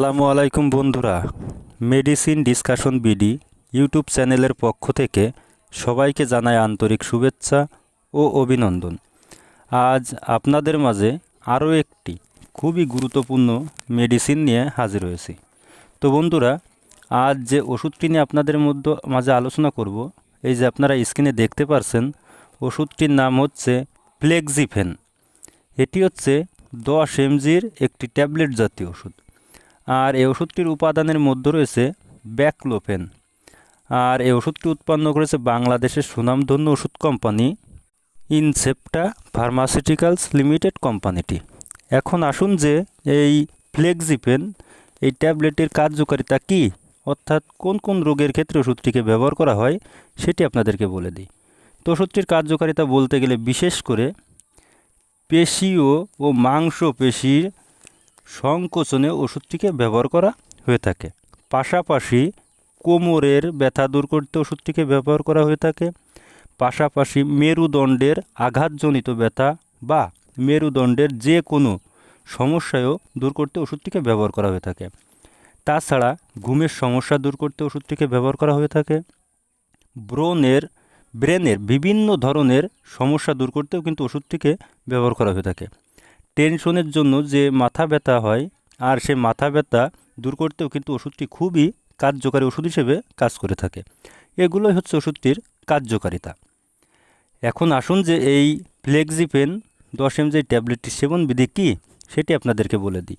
আসসালামু আলাইকুম বন্ধুরা। মেডিসিন ডিসকাশন বিডি ইউটিউব চ্যানেলের পক্ষ থেকে সবাইকে জানাই আন্তরিক শুভেচ্ছা ও অভিনন্দন। আজ আপনাদের মাঝে আরও একটি খুবই গুরুত্বপূর্ণ মেডিসিন নিয়ে হাজির হয়েছি। তো বন্ধুরা, আজ যে ওষুধটি নিয়ে আপনাদের মধ্যে মাঝে আলোচনা করব, এই যে আপনারা স্ক্রিনে দেখতে পারছেন, ওষুধটির নাম হচ্ছে ফ্লেক্সিফেন এটি হচ্ছে দশ এমজির একটি ট্যাবলেট জাতীয় ওষুধ। আর এই ওষুধটির উপাদানের মধ্যে রয়েছে ব্যাকলোপেন আর এই ওষুধটি উৎপন্ন করেছে বাংলাদেশের সুনামধন্য ওষুধ কোম্পানি ইনসেপ্টা ফার্মাসিউটিক্যালস লিমিটেড কোম্পানিটি। এখন আসুন যে এই ফ্লেক্সিপেন এই ট্যাবলেটের কার্যকারিতা কী, অর্থাৎ কোন কোন রোগের ক্ষেত্রে ওষুধটিকে ব্যবহার করা হয়, সেটি আপনাদেরকে বলে দিই। তো ওষুধটির কার্যকারিতা বলতে গেলে বিশেষ করে পেশীয় ও মাংস পেশির সংকোচনে ওষুধটিকে ব্যবহার করা হয়ে থাকে। পাশাপাশি কোমরের ব্যথা দূর করতে ওষুধটিকে ব্যবহার করা হয়ে থাকে। পাশাপাশি মেরুদণ্ডের আঘাতজনিত ব্যথা বা মেরুদণ্ডের যে কোনো সমস্যায়ও দূর করতে ওষুধটিকে ব্যবহার করা হয়ে থাকে। তাছাড়া ঘুমের সমস্যা দূর করতে ওষুধটিকে ব্যবহার করা হয়ে থাকে। ব্রণের, ব্রেনের বিভিন্ন ধরনের সমস্যা দূর করতেও কিন্তু ওষুধটিকে ব্যবহার করা হয়ে থাকে। টেনশনের জন্য যে মাথা ব্যথা হয় আর সে মাথা ব্যথা দূর করতেও কিন্তু ওষুধটি খুবই কার্যকারী ওষুধ হিসেবে কাজ করে থাকে। এগুলোই হচ্ছে ওষুধটির কার্যকারিতা। এখন আসুন যে এই ফ্লেক্সিপেন দশ এম যে ট্যাবলেটটি সেবন বিধি কী, সেটি আপনাদেরকে বলে দিই।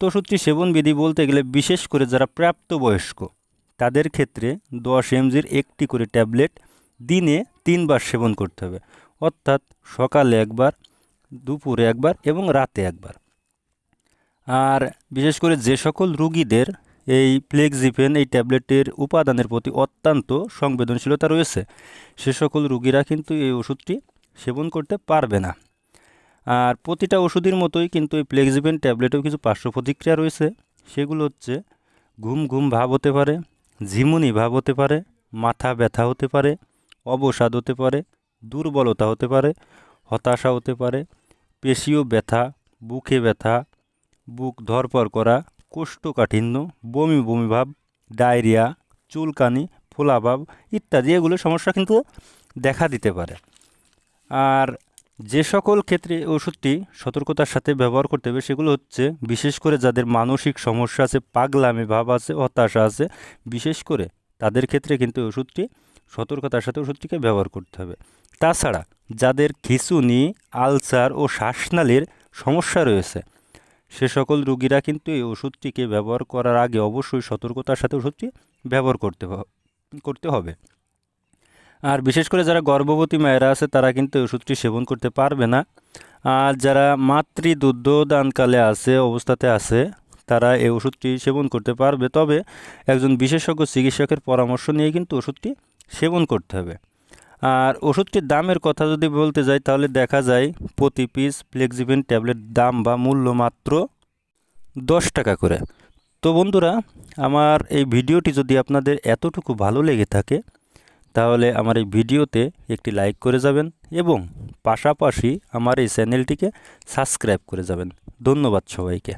তো ওষুধটি সেবন বিধি বলতে গেলে বিশেষ করে যারা প্রাপ্তবয়স্ক, তাদের ক্ষেত্রে দশ এমজির একটি করে ট্যাবলেট দিনে তিনবার সেবন করতে হবে। অর্থাৎ সকালে একবার দুপুরে একবার এবং রাতে একবার। আর বিশেষ করে যে সকল রুগীদের এই ফ্লেক্সিপেন এই ট্যাবলেটের উপাদানের প্রতি অত্যন্ত সংবেদনশীলতা রয়েছে, সে সকল রুগীরা কিন্তু এই ওষুধটি সেবন করতে পারবে না। আর প্রতিটা ওষুধের মতোই কিন্তু এই ফ্লেক্সিপেন ট্যাবলেটেও কিছু পার্শ্ব প্রতিক্রিয়া রয়েছে। সেগুলো হচ্ছে ঘুম ঘুম ভাব হতে পারে, ঝিমুনি ভাব হতে পারে, মাথা ব্যথা হতে পারে, অবসাদ হতে পারে, দুর্বলতা হতে পারে, হতাশা হতে পারে পেশীয় ব্যথা, বুকে ব্যথা, বুক ধরপর করা, কোষ্ঠকাঠিন্য, বমি বমি ভাব, ডায়রিয়া, চুলকানি, ফোলাভাব ইত্যাদি, এগুলো সমস্যা কিন্তু দেখা দিতে পারে। আর যে সকল ক্ষেত্রে ওষুধটি সতর্কতার সাথে ব্যবহার করতে হবে, সেগুলো হচ্ছে বিশেষ করে যাদের মানসিক সমস্যা আছে, পাগলামি ভাব আছে, হতাশা আছে, বিশেষ করে তাদের ক্ষেত্রে কিন্তু ওষুধটি সতর্কতার সাথে ওষুধটিকে ব্যবহার করতে হবে। তাছাড়া যাদের খিঁচুনি আলসার ও শ্বাসনালীর সমস্যা রয়েছে। সে সকল রুগীরা কিন্তু এই ওষুধটিকে ব্যবহার করার আগে অবশ্যই সতর্কতার সাথে ওষুধটি ব্যবহার করতে করতে হবে। আর বিশেষ করে যারা গর্ভবতী মায়েরা আছে, তারা কিন্তু ওষুধটি সেবন করতে পারবে না। আর যারা মাতৃ দুগ্ধদানকালে আছে, অবস্থাতে আছে, তারা এই ওষুধটি সেবন করতে পারবে। তবে একজন বিশেষজ্ঞ চিকিৎসকের পরামর্শ নিয়ে কিন্তু ওষুধটি সেবন করতে হবে। আর ওষুধটির দামের কথা যদি বলতে যাই, তাহলে দেখা যায় প্রতি পিস ফ্লেক্সিভেন ট্যাবলেট দাম বা মূল্য মাত্র দশ টাকা করে। তো বন্ধুরা, আমার এই ভিডিওটি যদি আপনাদের এতটুকু ভালো লেগে থাকে, তাহলে আমার এই ভিডিওতে একটি লাইক করে যাবেন এবং পাশাপাশি আমার এই চ্যানেলটিকে সাবস্ক্রাইব করে যাবেন। ধন্যবাদ সবাইকে।